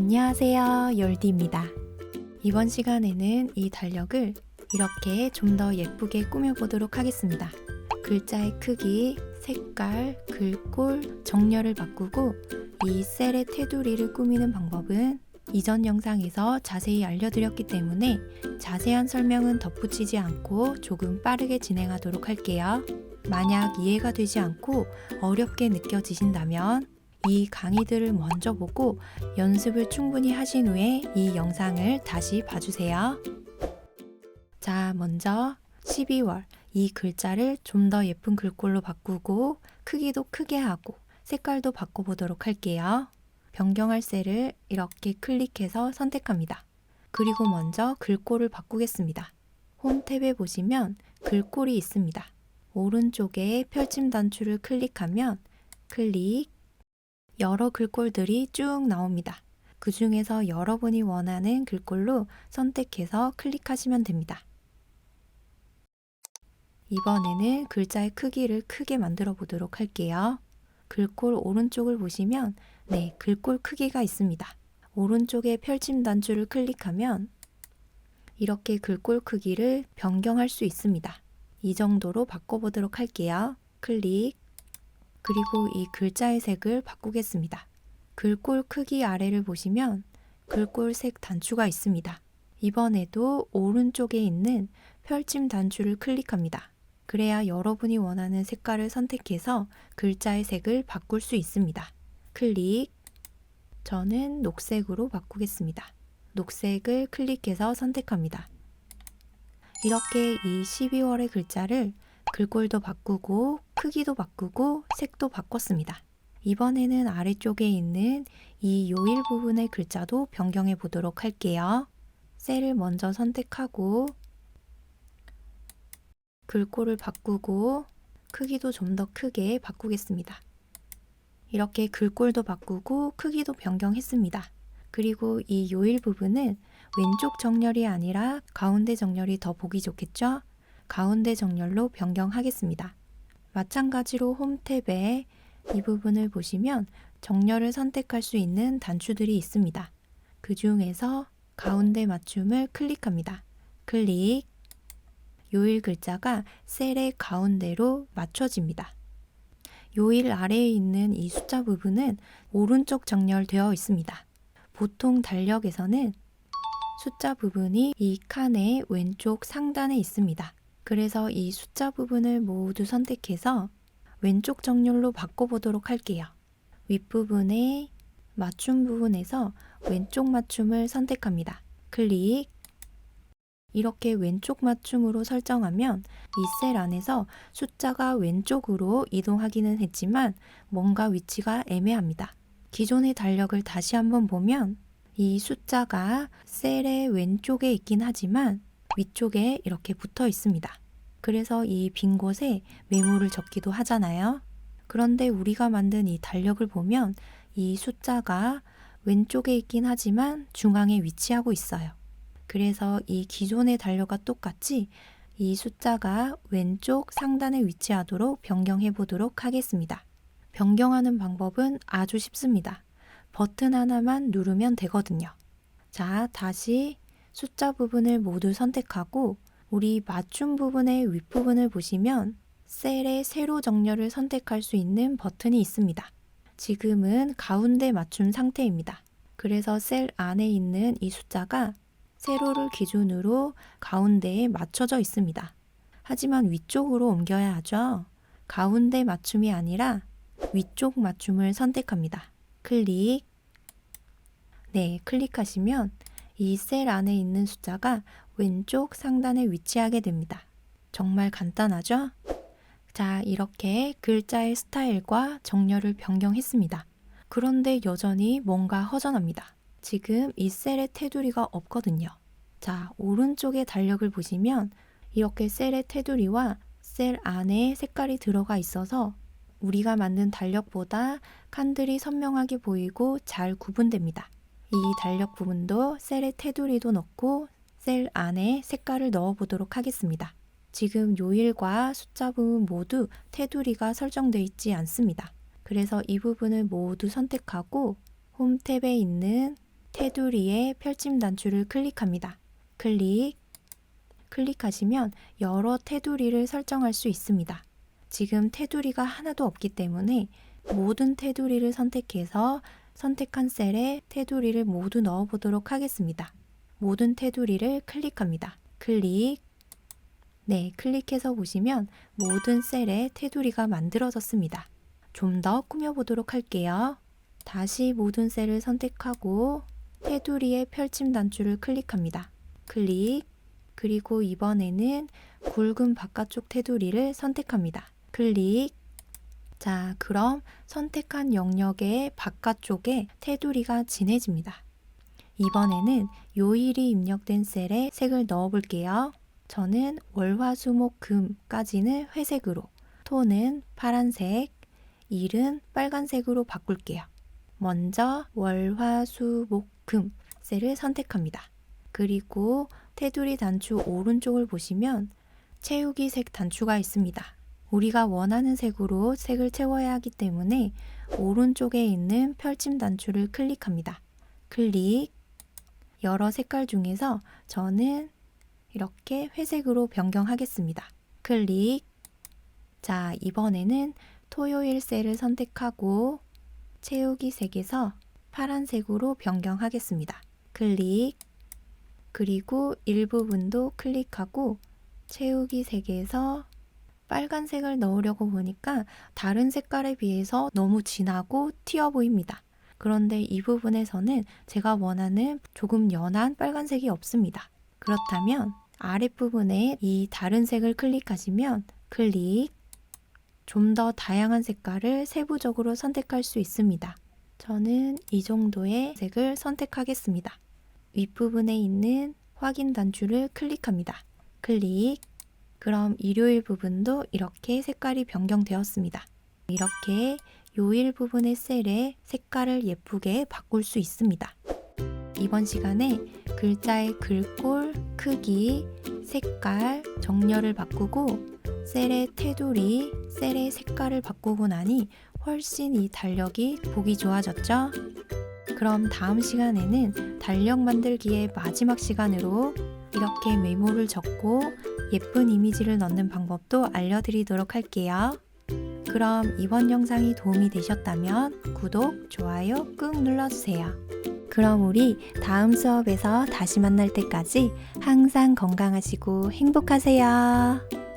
안녕하세요. 열디입니다. 이번 시간에는 이 달력을 이렇게 좀 더 예쁘게 꾸며보도록 하겠습니다. 글자의 크기, 색깔, 글꼴, 정렬을 바꾸고 이 셀의 테두리를 꾸미는 방법은 이전 영상에서 자세히 알려드렸기 때문에 자세한 설명은 덧붙이지 않고 조금 빠르게 진행하도록 할게요. 만약 이해가 되지 않고 어렵게 느껴지신다면 이 강의들을 먼저 보고 연습을 충분히 하신 후에 이 영상을 다시 봐주세요. 자, 먼저 12월 이 글자를 좀 더 예쁜 글꼴로 바꾸고 크기도 크게 하고 색깔도 바꿔보도록 할게요. 변경할 셀을 이렇게 클릭해서 선택합니다. 그리고 먼저 글꼴을 바꾸겠습니다. 홈 탭에 보시면 글꼴이 있습니다. 오른쪽에 펼침 단추를 클릭하면 클릭 여러 글꼴들이 쭉 나옵니다. 그 중에서 여러분이 원하는 글꼴로 선택해서 클릭하시면 됩니다. 이번에는 글자의 크기를 크게 만들어 보도록 할게요. 글꼴 오른쪽을 보시면 네, 글꼴 크기가 있습니다. 오른쪽에 펼침 단추를 클릭하면 이렇게 글꼴 크기를 변경할 수 있습니다. 이 정도로 바꿔보도록 할게요. 클릭. 그리고 이 글자의 색을 바꾸겠습니다. 글꼴 크기 아래를 보시면 글꼴 색 단추가 있습니다. 이번에도 오른쪽에 있는 펼침 단추를 클릭합니다. 그래야 여러분이 원하는 색깔을 선택해서 글자의 색을 바꿀 수 있습니다. 클릭. 저는 녹색으로 바꾸겠습니다. 녹색을 클릭해서 선택합니다. 이렇게 이 12월의 글자를 글꼴도 바꾸고 크기도 바꾸고 색도 바꿨습니다. 이번에는 아래쪽에 있는 이 요일 부분의 글자도 변경해 보도록 할게요. 셀을 먼저 선택하고 글꼴을 바꾸고 크기도 좀 더 크게 바꾸겠습니다. 이렇게 글꼴도 바꾸고 크기도 변경했습니다. 그리고 이 요일 부분은 왼쪽 정렬이 아니라 가운데 정렬이 더 보기 좋겠죠? 가운데 정렬로 변경하겠습니다. 마찬가지로 홈 탭에 이 부분을 보시면 정렬을 선택할 수 있는 단추들이 있습니다. 그 중에서 가운데 맞춤을 클릭합니다. 클릭. 요일 글자가 셀의 가운데로 맞춰집니다. 요일 아래에 있는 이 숫자 부분은 오른쪽 정렬되어 있습니다. 보통 달력에서는 숫자 부분이 이 칸의 왼쪽 상단에 있습니다. 그래서 이 숫자 부분을 모두 선택해서 왼쪽 정렬로 바꿔보도록 할게요. 윗부분에 맞춤 부분에서 왼쪽 맞춤을 선택합니다. 클릭. 이렇게 왼쪽 맞춤으로 설정하면 이 셀 안에서 숫자가 왼쪽으로 이동하기는 했지만 뭔가 위치가 애매합니다. 기존의 달력을 다시 한번 보면 이 숫자가 셀의 왼쪽에 있긴 하지만 위쪽에 이렇게 붙어 있습니다. 그래서 이 빈 곳에 메모를 적기도 하잖아요. 그런데 우리가 만든 이 달력을 보면 이 숫자가 왼쪽에 있긴 하지만 중앙에 위치하고 있어요. 그래서 이 기존의 달력과 똑같이 이 숫자가 왼쪽 상단에 위치하도록 변경해 보도록 하겠습니다. 변경하는 방법은 아주 쉽습니다. 버튼 하나만 누르면 되거든요. 자, 다시 숫자 부분을 모두 선택하고 우리 맞춤 부분의 윗부분을 보시면 셀의 세로 정렬을 선택할 수 있는 버튼이 있습니다. 지금은 가운데 맞춤 상태입니다. 그래서 셀 안에 있는 이 숫자가 세로를 기준으로 가운데에 맞춰져 있습니다. 하지만 위쪽으로 옮겨야 하죠. 가운데 맞춤이 아니라 위쪽 맞춤을 선택합니다. 클릭. 네, 클릭하시면 이 셀 안에 있는 숫자가 왼쪽 상단에 위치하게 됩니다. 정말 간단하죠? 자, 이렇게 글자의 스타일과 정렬을 변경했습니다. 그런데 여전히 뭔가 허전합니다. 지금 이 셀의 테두리가 없거든요. 자, 오른쪽의 달력을 보시면 이렇게 셀의 테두리와 셀 안에 색깔이 들어가 있어서 우리가 만든 달력보다 칸들이 선명하게 보이고 잘 구분됩니다. 이 달력 부분도 셀의 테두리도 넣고 셀 안에 색깔을 넣어 보도록 하겠습니다. 지금 요일과 숫자 부분 모두 테두리가 설정되어 있지 않습니다. 그래서 이 부분을 모두 선택하고 홈 탭에 있는 테두리의 펼침 단추를 클릭합니다. 클릭. 클릭하시면 여러 테두리를 설정할 수 있습니다. 지금 테두리가 하나도 없기 때문에 모든 테두리를 선택해서 선택한 셀에 테두리를 모두 넣어 보도록 하겠습니다. 모든 테두리를 클릭합니다. 클릭. 네, 클릭해서 보시면 모든 셀에 테두리가 만들어졌습니다. 좀 더 꾸며보도록 할게요. 다시 모든 셀을 선택하고 테두리의 펼침 단추를 클릭합니다. 클릭. 그리고 이번에는 굵은 바깥쪽 테두리를 선택합니다. 클릭. 자, 그럼 선택한 영역의 바깥쪽에 테두리가 진해집니다. 이번에는 요일이 입력된 셀에 색을 넣어 볼게요. 저는 월화수목금까지는 회색으로, 톤은 파란색, 일은 빨간색으로 바꿀게요. 먼저 월화수목금 셀을 선택합니다. 그리고 테두리 단추 오른쪽을 보시면 채우기 색 단추가 있습니다. 우리가 원하는 색으로 색을 채워야 하기 때문에 오른쪽에 있는 펼침 단추를 클릭합니다. 클릭. 여러 색깔 중에서 저는 이렇게 회색으로 변경하겠습니다. 클릭. 자, 이번에는 토요일 셀을 선택하고 채우기 색에서 파란색으로 변경하겠습니다. 클릭. 그리고 일부분도 클릭하고 채우기 색에서 빨간색을 넣으려고 보니까 다른 색깔에 비해서 너무 진하고 튀어 보입니다. 그런데 이 부분에서는 제가 원하는 조금 연한 빨간색이 없습니다. 그렇다면 아랫부분에 이 다른 색을 클릭하시면 클릭 좀 더 다양한 색깔을 세부적으로 선택할 수 있습니다. 저는 이 정도의 색을 선택하겠습니다. 윗부분에 있는 확인 단추를 클릭합니다. 클릭. 그럼 일요일 부분도 이렇게 색깔이 변경되었습니다. 이렇게 요일 부분의 셀에 색깔을 예쁘게 바꿀 수 있습니다. 이번 시간에 글자의 글꼴, 크기, 색깔, 정렬을 바꾸고 셀의 테두리, 셀의 색깔을 바꾸고 나니 훨씬 이 달력이 보기 좋아졌죠? 그럼 다음 시간에는 달력 만들기의 마지막 시간으로 이렇게 메모를 적고 예쁜 이미지를 넣는 방법도 알려드리도록 할게요. 그럼 이번 영상이 도움이 되셨다면 구독, 좋아요 꾹 눌러주세요. 그럼 우리 다음 수업에서 다시 만날 때까지 항상 건강하시고 행복하세요.